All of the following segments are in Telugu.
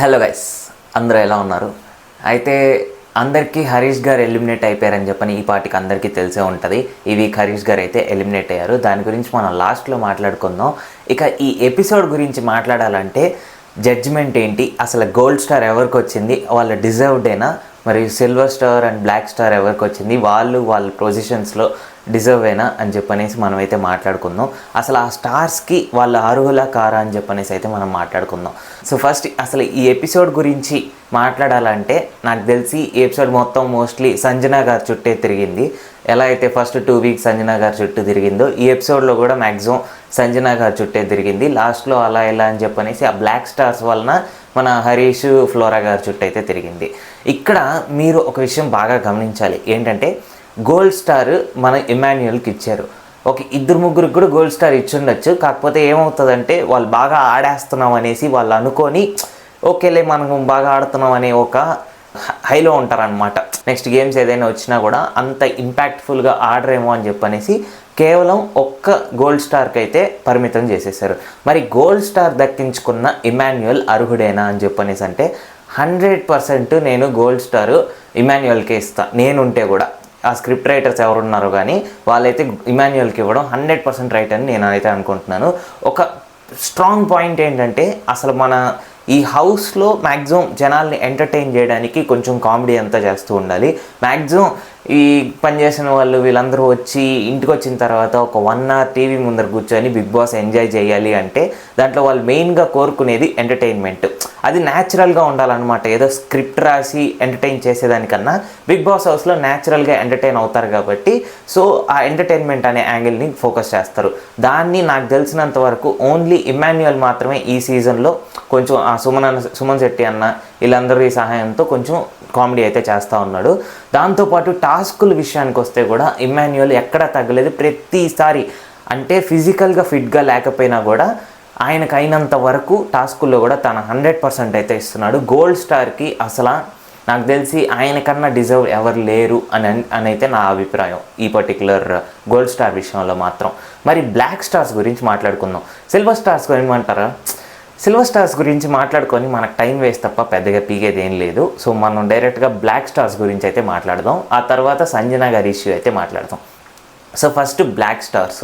హలో గైస్ అందరూ ఎలా ఉన్నారు? అయితే అందరికీ హరీష్ గారు ఎలిమినేట్ అయిపోయారని చెప్పని ఈ పాటికి అందరికీ తెలిసే ఉంటుంది. ఈ వీక్ హరీష్ గారు అయితే ఎలిమినేట్ అయ్యారు. దాని గురించి మనం లాస్ట్లో మాట్లాడుకుందాం. ఇక ఈ ఎపిసోడ్ గురించి మాట్లాడాలంటే జడ్జిమెంట్ ఏంటి? అసలు గోల్డ్ స్టార్ ఎవరికి వచ్చింది? వాళ్ళ డిజర్వ్డేనా మరియు silver star and black star ఎవరికి వచ్చింది? వాళ్ళు వాళ్ళ పొజిషన్స్లో డిజర్వేనా అని చెప్పనేసి మనమైతే మాట్లాడుకుందాం. అసలు ఆ స్టార్స్కి వాళ్ళ అర్హుల కారా అని చెప్పనేసి అయితే మనం మాట్లాడుకుందాం. సో ఫస్ట్ అసలు ఈ ఎపిసోడ్ గురించి మాట్లాడాలంటే నాకు తెలిసి ఈ ఎపిసోడ్ మొత్తం మోస్ట్లీ సంజన గారి చుట్టే తిరిగింది. ఎలా అయితే ఫస్ట్ టూ వీక్స్ సంజన గారి చుట్టూ తిరిగిందో ఈ ఎపిసోడ్లో కూడా మ్యాక్సిమం సంజన గారి చుట్టే తిరిగింది. లాస్ట్లో అలా ఎలా అని చెప్పనేసి ఆ బ్లాక్ స్టార్స్ వలన మన హరీష్ ఫ్లోరా గారి చుట్టూ అయితే తిరిగింది. ఇక్కడ మీరు ఒక విషయం బాగా గమనించాలి. ఏంటంటే గోల్డ్ స్టార్ మన ఇమాన్యుయల్కి ఇచ్చారు. ఒక ఇద్దరు ముగ్గురికి కూడా గోల్డ్ స్టార్ ఇచ్చుండొచ్చు. కాకపోతే ఏమవుతుందంటే వాళ్ళు బాగా ఆడేస్తున్నాం అనేసి వాళ్ళు అనుకొని ఓకేలే మనం బాగా ఆడుతున్నాం అనే ఒక హైలో ఉంటారనమాట నెక్స్ట్ గేమ్స్ ఏదైనా వచ్చినా కూడా అంత ఇంపాక్ట్ఫుల్గా ఆడరేమో అని చెప్పనేసి కేవలం ఒక్క గోల్డ్ స్టార్కి అయితే పరిమితం చేసేసారు. మరి గోల్డ్ స్టార్ దక్కించుకున్న ఇమాన్యుయల్ అర్హుడేనా అని చెప్పనేసి అంటే హండ్రెడ్ పర్సెంట్ నేను గోల్డ్ స్టార్ ఇమాన్యుయల్కే ఇస్తాను నేనుంటే కూడా. ఆ స్క్రిప్ట్ రైటర్స్ ఎవరున్నారో కానీ వాళ్ళైతే ఇమాన్యుయల్కి ఇవ్వడం హండ్రెడ్ పర్సెంట్ రైట్ అని నేను అయితే అనుకుంటున్నాను. ఒక స్ట్రాంగ్ పాయింట్ ఏంటంటే అసలు మన ఈ హౌస్లో మ్యాక్సిమం జనాల్ని ఎంటర్టైన్ చేయడానికి కొంచెం కామెడీ అంతా చేస్తూ ఉండాలి. మ్యాక్సిమం ఈ పనిచేసిన వాళ్ళు వీళ్ళందరూ వచ్చి ఇంటికి వచ్చిన తర్వాత ఒక వన్ అవర్ టీవీ ముందర కూర్చొని బిగ్ బాస్ ఎంజాయ్ చేయాలి అంటే దాంట్లో వాళ్ళు మెయిన్గా కోరుకునేది ఎంటర్టైన్మెంట్ అది న్యాచురల్గా ఉండాలన్నమాట. ఏదో స్క్రిప్ట్ రాసి ఎంటర్టైన్ చేసేదానికన్నా బిగ్ బాస్ హౌస్లో న్యాచురల్గా ఎంటర్టైన్ అవుతారు కాబట్టి సో ఆ ఎంటర్టైన్మెంట్ అనే యాంగిల్ని ఫోకస్ చేస్తారు. దాన్ని నాకు తెలిసినంత వరకు ఓన్లీ ఇమాన్యుయల్ మాత్రమే ఈ సీజన్లో కొంచెం ఆ సుమన్ అన్న సుమన్ శెట్టి అన్న వీళ్ళందరి సహాయంతో కొంచెం కామెడీ అయితే చేస్తూ ఉన్నాడు. దాంతోపాటు టాస్కుల విషయానికి వస్తే కూడా ఇమాన్యుయల్ ఎక్కడ తగ్గలేదు. ప్రతిసారి అంటే ఫిజికల్గా ఫిట్గా లేకపోయినా కూడా ఆయనకు అయినంత వరకు టాస్కుల్లో కూడా తన హండ్రెడ్ పర్సెంట్ అయితే ఇస్తున్నాడు. గోల్డ్ స్టార్కి అసలు నాకు తెలిసి ఆయనకన్నా డిజర్వ్ ఎవరు లేరు అని అని అయితే నా అభిప్రాయం. ఈ పర్టికులర్ గోల్డ్ స్టార్ విషయంలో మాత్రం. మరి బ్లాక్ స్టార్స్ గురించి మాట్లాడుకుందాం. సిల్వర్ స్టార్స్ ఏమంటారా? సిల్వర్ స్టార్స్ గురించి మాట్లాడుకొని మనకు టైం వేస్ట్ తప్ప పెద్దగా పీగేది ఏం లేదు. సో మనం డైరెక్ట్గా బ్లాక్ స్టార్స్ గురించి అయితే మాట్లాడదాం. ఆ తర్వాత సంజన గారి ఇష్యూ అయితే మాట్లాడదాం. సో ఫస్ట్ బ్లాక్ స్టార్స్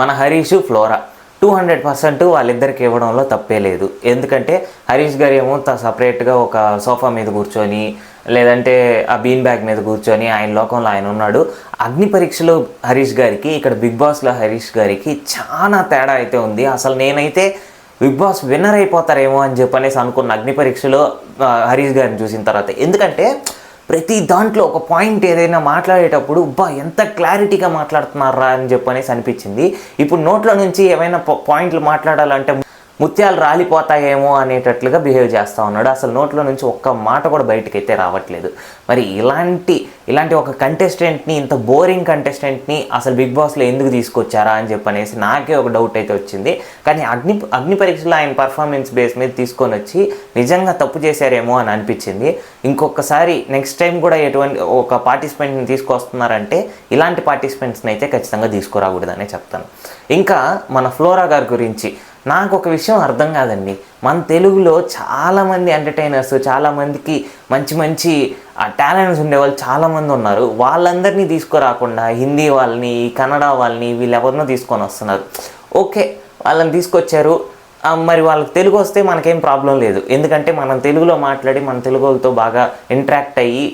మన Harish Flora two hundred percent వాళ్ళిద్దరికి ఇవ్వడంలో తప్పే లేదు. ఎందుకంటే హరీష్ గారు ఏమో త సపరేట్గా ఒక సోఫా మీద కూర్చొని లేదంటే ఆ బీన్ బ్యాగ్ మీద కూర్చొని ఆయన లోకంలో ఆయన ఉన్నాడు. అగ్ని పరీక్షలో హరీష్ గారికి ఇక్కడ బిగ్ బాస్లో హరీష్ గారికి చాలా తేడా అయితే ఉంది. అసలు నేనైతే బిగ్ బాస్ విన్నర్ అయిపోతారేమో అని చెప్పనేసి అనుకున్న అగ్ని పరీక్షలో హరీష్ గారిని చూసిన తర్వాత. ఎందుకంటే ప్రతి దాంట్లో ఒక పాయింట్ ఏదైనా మాట్లాడేటప్పుడు బా ఎంత క్లారిటీగా మాట్లాడుతున్నారా? అని చెప్పనేసి అనిపించింది. ఇప్పుడు నోట్లో నుంచి ఏమైనా పాయింట్లు మాట్లాడాలంటే ముత్యాలు రాలిపోతాయేమో అనేటట్లుగా బిహేవ్ చేస్తూ ఉన్నాడు. అసలు నోట్లో నుంచి ఒక్క మాట కూడా బయటకు అయితే రావట్లేదు. మరి ఇలాంటి ఇలాంటి ఒక కంటెస్టెంట్ని ఇంత బోరింగ్ కంటెస్టెంట్ని అసలు బిగ్ బాస్లో ఎందుకు తీసుకొచ్చారా అని చెప్పనేసి నాకే ఒక డౌట్ అయితే వచ్చింది. కానీ అగ్ని అగ్ని పరీక్షలో ఆయన పర్ఫార్మెన్స్ బేస్ మీద తీసుకొని వచ్చి నిజంగా తప్పు చేశారేమో అని అనిపించింది. ఇంకొకసారి నెక్స్ట్ టైం కూడా ఎటువంటి ఒక పార్టిసిపెంట్ని తీసుకొస్తున్నారంటే ఇలాంటి పార్టిసిపెంట్స్ని అయితే ఖచ్చితంగా తీసుకురాకూడదనే చెప్తాను. ఇంకా మన ఫ్లోరా గారి గురించి నాకు ఒక విషయం అర్థం కాదండి. మన తెలుగులో చాలామంది ఎంటర్టైనర్స్ చాలామందికి మంచి మంచి టాలెంట్స్ ఉండేవాళ్ళు చాలామంది ఉన్నారు. వాళ్ళందరినీ తీసుకురాకుండా హిందీ వాళ్ళని కన్నడ వాళ్ళని వీళ్ళెవరినో తీసుకొని వస్తున్నారు. ఓకే వాళ్ళని తీసుకొచ్చారు. మరి వాళ్ళకి తెలుగు వస్తే మనకేం ప్రాబ్లం లేదు. ఎందుకంటే మనం తెలుగులో మాట్లాడి మన తెలుగు వాళ్ళతో బాగా ఇంటరాక్ట్ అయ్యి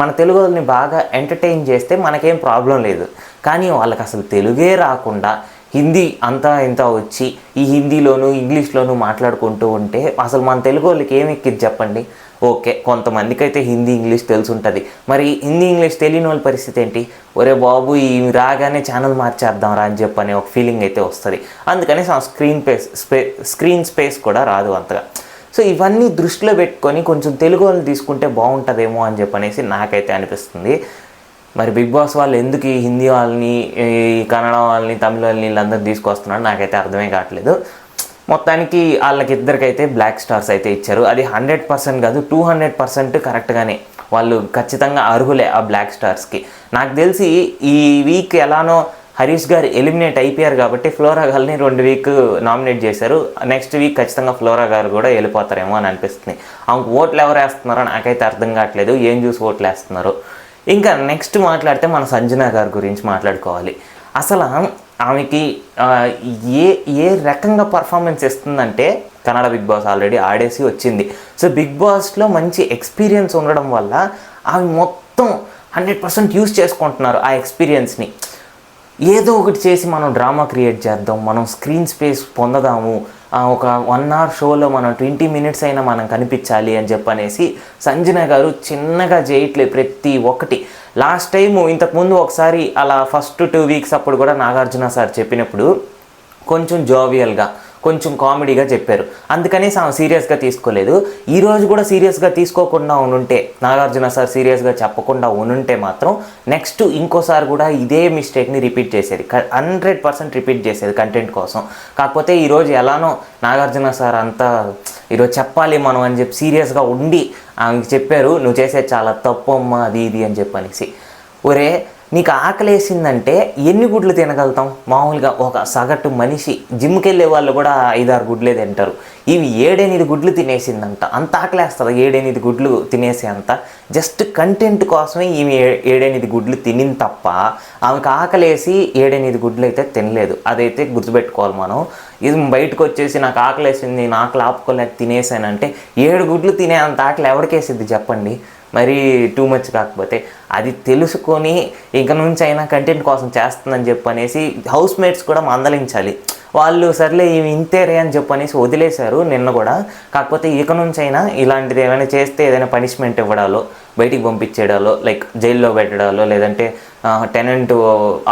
మన తెలుగు వాళ్ళని బాగా ఎంటర్టైన్ చేస్తే మనకేం ప్రాబ్లం లేదు. కానీ వాళ్ళకి అసలు తెలుగే రాకుండా హిందీ అంతా ఇంత వచ్చి ఈ హిందీలోను ఇంగ్లీష్లోను మాట్లాడుకుంటూ ఉంటే అసలు మన తెలుగు వాళ్ళకి ఏమి ఎక్కిది చెప్పండి? ఓకే కొంతమందికి అయితే హిందీ ఇంగ్లీష్ తెలిసి ఉంటుంది మరి హిందీ ఇంగ్లీష్ తెలియని వాళ్ళ పరిస్థితి ఏంటి? ఒరే బాబు ఈ రాగానే ఛానల్ మార్చేద్దాం రా అని చెప్పని ఒక ఫీలింగ్ అయితే వస్తుంది. అందుకని స్క్రీన్ పేస్ స్పే స్క్రీన్ స్పేస్ కూడా రాదు అంతగా. సో ఇవన్నీ దృష్టిలో పెట్టుకొని కొంచెం తెలుగు వాళ్ళు తీసుకుంటే బాగుంటుందేమో అని చెప్పనేసి నాకైతే అనిపిస్తుంది. మరి బిగ్ బాస్ వాళ్ళు ఎందుకు ఈ హిందీ వాళ్ళని ఈ కన్నడ వాళ్ళని తమిళ వాళ్ళని వీళ్ళందరూ తీసుకొస్తున్నారు నాకైతే అర్థమే కావట్లేదు. మొత్తానికి వాళ్ళకి ఇద్దరికైతే బ్లాక్ స్టార్స్ అయితే ఇచ్చారు. అది హండ్రెడ్ పర్సెంట్ కాదు టూ హండ్రెడ్ పర్సెంట్ కరెక్ట్గానే వాళ్ళు ఖచ్చితంగా అర్హులే ఆ బ్లాక్ స్టార్స్కి నాకు తెలిసి ఈ వీక్ ఎలానో హరీష్ గారు ఎలిమినేట్ అయిపోయారు కాబట్టి ఫ్లోరా గారిని రెండు వీక్ నామినేట్ చేశారు. నెక్స్ట్ వీక్ ఖచ్చితంగా ఫ్లోరా గారు కూడా వెళ్ళిపోతారేమో అని అనిపిస్తుంది. ఆమెకు ఓట్లు ఎవరు వేస్తున్నారో నాకైతే అర్థం కావట్లేదు. ఏం చూసి ఓట్లు వేస్తున్నారు? ఇంకా నెక్స్ట్ మాట్లాడితే మన సంజన గారి గురించి మాట్లాడుకోవాలి. అసలు ఆమెకి ఏ ఏ రకంగా పర్ఫార్మెన్స్ ఇస్తుందంటే కన్నడ బిగ్ బాస్ ఆల్రెడీ ఆడేసి వచ్చింది. సో బిగ్ బాస్లో మంచి ఎక్స్పీరియన్స్ ఉండడం వల్ల ఆమె మొత్తం హండ్రెడ్ పర్సెంట్ యూస్ చేసుకుంటున్నారు ఆ ఎక్స్పీరియన్స్ని ఏదో ఒకటి చేసి మనం డ్రామా క్రియేట్ చేద్దాం మనం స్క్రీన్ స్పేస్ పొందదాము ఒక వన్ అవర్ షోలో మనం ట్వంటీ మినిట్స్ అయినా మనం కనిపించాలి అని చెప్పనేసి సంజన గారు చిన్నగా చేయట్లేదు ప్రతి ఒక్కటి. లాస్ట్ టైము ఇంతకుముందు ఒకసారి అలా ఫస్ట్ టూ వీక్స్ అప్పుడు కూడా నాగార్జున సార్ చెప్పినప్పుడు కొంచెం జోవియల్గా కొంచెం కామెడీగా చెప్పారు. అందుకనేసి ఆమె సీరియస్గా తీసుకోలేదు. ఈరోజు కూడా సీరియస్గా తీసుకోకుండా ఉనుంటే నాగార్జున సార్ సీరియస్గా చెప్పకుండా ఉనుంటే మాత్రం నెక్స్ట్ ఇంకోసారి కూడా ఇదే మిస్టేక్ని రిపీట్ చేసేది. హండ్రెడ్ పర్సెంట్ రిపీట్ చేసేది కంటెంట్ కోసం. కాకపోతే ఈరోజు ఎలానో నాగార్జున సార్ అంతా ఈరోజు చెప్పాలి మనం అని చెప్పి సీరియస్గా ఉండి ఆమెకి చెప్పారు. నువ్వు చేసేది చాలా తప్పు అమ్మా అది ఇది అని చెప్పి అనేసి ఒరే నీకు ఆకలేసిందంటే ఎన్ని గుడ్లు తినగలుగుతాం? మామూలుగా ఒక సగటు మనిషి జిమ్కి వెళ్ళే వాళ్ళు కూడా ఐదారు గుడ్లే తింటారు. ఇవి ఏడెనిమిది గుడ్లు తినేసిందంట. అంత ఆకలేస్తుంది ఏడెనిమిది గుడ్లు తినేసే అంత? జస్ట్ కంటెంట్ కోసమే ఈమె ఏ- ఏడెనిమిది గుడ్లు తినింది తప్ప ఆమెకు ఆకలేసి ఏడెనిమిది గుడ్లు అయితే తినలేదు. అదైతే గుర్తుపెట్టుకోవాలి మనం. ఇది బయటకు వచ్చేసి నాకు ఆకలేసింది నాకు ఆపుకోలేక తినేసానంటే ఏడు గుడ్లు తినే అంత ఆకలి ఎవరికేసిద్ది చెప్పండి? మరి టూ మచ్ కాకపోతే అది తెలుసుకొని ఇక నుంచి అయినా కంటెంట్ కోసం చేస్తుందని చెప్పి అనేసి హౌస్ మేట్స్ కూడా మందలించాలి. వాళ్ళు సర్లే ఇవి ఇంతేరే అని చెప్పనేసి వదిలేశారు నిన్న కూడా. కాకపోతే ఇక నుంచి అయినా ఇలాంటిది ఏమైనా చేస్తే ఏదైనా పనిష్మెంట్ ఇవ్వడాలో బయటికి పంపించేయడాలో లైక్ జైల్లో పెట్టడాలో లేదంటే టెనెంట్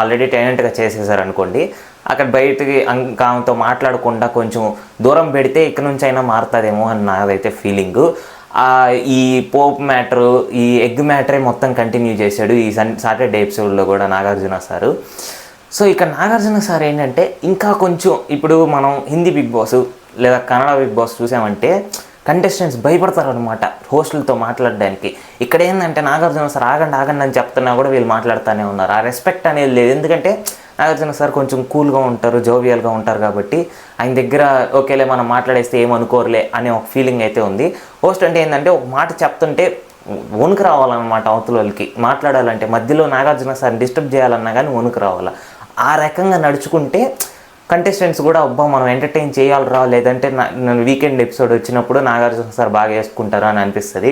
ఆల్రెడీ టెనెంట్గా చేసేసారు అనుకోండి అక్కడ బయటికి ఇంకా ఆమెతో మాట్లాడకుండా కొంచెం దూరం పెడితే ఇక నుంచి అయినా మారుతుందేమో అని నాదైతే ఫీలింగు ఈ పోప్ మ్యాటరు ఈ ఎగ్ మ్యాటరే మొత్తం కంటిన్యూ చేశాడు ఈ సన్ సాటర్డే ఎపిసోడ్లో కూడా నాగార్జున సారు. సో ఇక నాగార్జున సార్ ఏంటంటే ఇంకా కొంచెం ఇప్పుడు మనం హిందీ బిగ్ బాస్ లేదా కన్నడ బిగ్ బాస్ చూసామంటే కంటెస్టెంట్స్ భయపడతారు అనమాట హోస్టులతో మాట్లాడడానికి. ఇక్కడ ఏంటంటే నాగార్జున సార్ ఆగండి ఆగండి అని చెప్తున్నా కూడా వీళ్ళు మాట్లాడుతూనే ఉన్నారు. ఆ రెస్పెక్ట్ అనేది లేదు. ఎందుకంటే నాగార్జున సార్ కొంచెం కూల్గా ఉంటారు జోవియల్గా ఉంటారు కాబట్టి ఆయన దగ్గర ఓకేలే మనం మాట్లాడేస్తే ఏమనుకోరులే అనే ఒక ఫీలింగ్ అయితే ఉంది. హోస్ట్ అంటే ఏంటంటే ఒక మాట చెప్తుంటే వణుకు రావాలన్నమాట అవతల వాళ్ళకి. మాట్లాడాలంటే మధ్యలో నాగార్జున సార్ డిస్టర్బ్ చేయాలన్నా కానీ వణుకు రావాలా. ఆ రకంగా నడుచుకుంటే కంటెస్టెంట్స్ కూడా అబ్బా మనం ఎంటర్టైన్ చేయాలరా లేదంటే నేను వీకెండ్ ఎపిసోడ్ వచ్చినప్పుడు నాగార్జున సార్ బాగా వేసుకుంటారా అని అనిపిస్తుంది.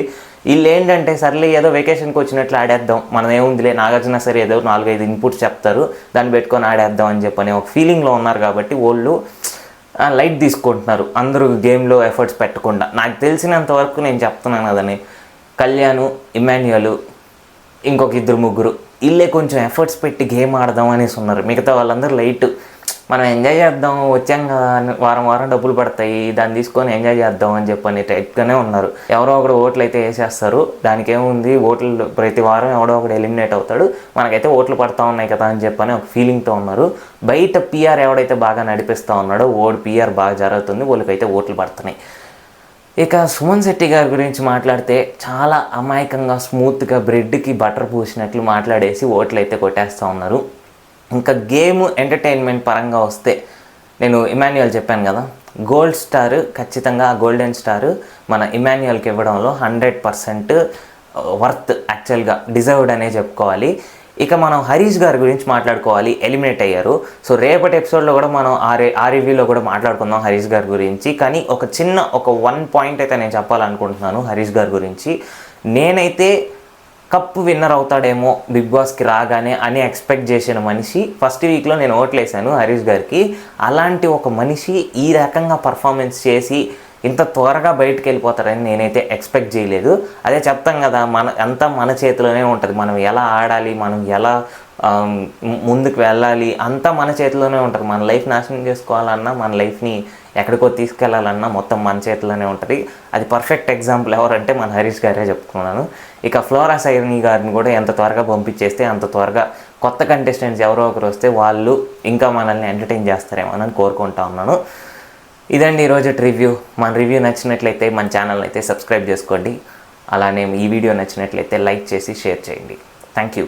వీళ్ళు ఏంటంటే సర్లే ఏదో వెకేషన్కి వచ్చినట్లు ఆడేద్దాం. మనం ఏముందిలే నాగార్జున సార్ ఏదో నాలుగైదు ఇన్పుట్స్ చెప్తారు. దాన్ని పెట్టుకొని ఆడేద్దాం అని చెప్పని ఒక ఫీలింగ్లో ఉన్నారు కాబట్టి వాళ్ళు లైట్ తీసుకుంటున్నారు. అందరూ గేమ్లో ఎఫర్ట్స్ పెట్టకుండా. నాకు తెలిసినంత వరకు నేను చెప్తున్నాను కదని కళ్యాణ్ ఇమాన్యుయల్ ఇంకొక ఇద్దరు ముగ్గురు వీళ్ళే కొంచెం ఎఫర్ట్స్ పెట్టి గేమ్ ఆడదాం అనేసి ఉన్నారు. మిగతా వాళ్ళందరూ లైట్ మనం ఎంజాయ్ చేద్దాం వచ్చాం కదా వారం వారం డబ్బులు పడతాయి దాన్ని తీసుకొని ఎంజాయ్ చేద్దాం అని చెప్పని టైప్గానే ఉన్నారు. ఎవరో ఒకడు ఓట్లు అయితే వేసేస్తారు దానికి ఏముంది ఓట్లు ప్రతి వారం ఎవడో ఒకడు ఎలిమినేట్ అవుతాడు మనకైతే ఓట్లు పడతా ఉన్నాయి కదా అని చెప్పని ఒక ఫీలింగ్తో ఉన్నారు. బయట పిఆర్ ఎవడైతే బాగా నడిపిస్తూ ఉన్నాడో ఓడి పిఆర్ బాగా జరుగుతుంది వాళ్ళకైతే ఓట్లు పడుతున్నాయి. ఇక సుమన్ శెట్టి గారి గురించి మాట్లాడితే చాలా అమాయకంగా స్మూత్గా బ్రెడ్కి బటర్ పూసినట్లు మాట్లాడేసి ఓట్లు అయితే కొట్టేస్తూ ఉన్నారు. ఇంకా గేమ్ ఎంటర్టైన్మెంట్ పరంగా వస్తే నేను ఇమాన్యుయల్ చెప్పాను కదా గోల్డ్ స్టార్ ఖచ్చితంగా ఆ గోల్డెన్ స్టార్ మన ఇమాన్యుయల్కి ఇవ్వడంలో హండ్రెడ్ పర్సెంట్ వర్త్ యాక్చువల్గా డిజర్వ్డ్ అనే చెప్పుకోవాలి. ఇక మనం హరీష్ గారి గురించి మాట్లాడుకోవాలి ఎలిమినేట్ అయ్యారు. సో రేపటి ఎపిసోడ్లో కూడా మనం ఆ ఆ రివ్యూలో కూడా మాట్లాడుకుందాం హరీష్ గారి గురించి. కానీ ఒక చిన్న ఒక వన్ పాయింట్ అయితే నేను చెప్పాలనుకుంటున్నాను హరీష్ గారి గురించి. నేనైతే కప్పు విన్నర్ అవుతాడేమో బిగ్ బాస్కి రాగానే అని ఎక్స్పెక్ట్ చేసిన మనిషి ఫస్ట్ వీక్లో నేను ఓట్లేసాను హరీష్ గారికి. అలాంటి ఒక మనిషి ఈ రకంగా పర్ఫార్మెన్స్ చేసి ఇంత త్వరగా బయటకు వెళ్ళిపోతారని నేనైతే ఎక్స్పెక్ట్ చేయలేదు. అదే చెప్తాం కదా మన అంతా మన చేతిలోనే ఉంటుంది. మనం ఎలా ఆడాలి మనం ఎలా ముందుకు వెళ్ళాలి అంతా మన చేతిలోనే ఉంటుంది. మన లైఫ్ నాశనం చేసుకోవాలన్నా మన లైఫ్ని ఎక్కడికో తీసుకెళ్ళాలన్నా మొత్తం మన చేతిలోనే ఉంటుంది. అది పర్ఫెక్ట్ ఎగ్జాంపుల్ ఎవరంటే మన హరీష్ గారే చెప్పుకున్నాను. ఇక ఫ్లోరా సైని గారిని కూడా ఎంత త్వరగా పంపించేస్తే అంత త్వరగా కొత్త కంటెస్టెంట్స్ ఎవరో ఒకరు వస్తే వాళ్ళు ఇంకా మనల్ని ఎంటర్టైన్ చేస్తారేమో అని కోరుకుంటా ఉన్నాను. ఇదండి ఈరోజు రివ్యూ మన రివ్యూ నచ్చినట్లయితే మన ఛానల్ అయితే సబ్స్క్రైబ్ చేసుకోండి. అలానే ఈ వీడియో నచ్చినట్లయితే లైక్ చేసి షేర్ చేయండి. Thank you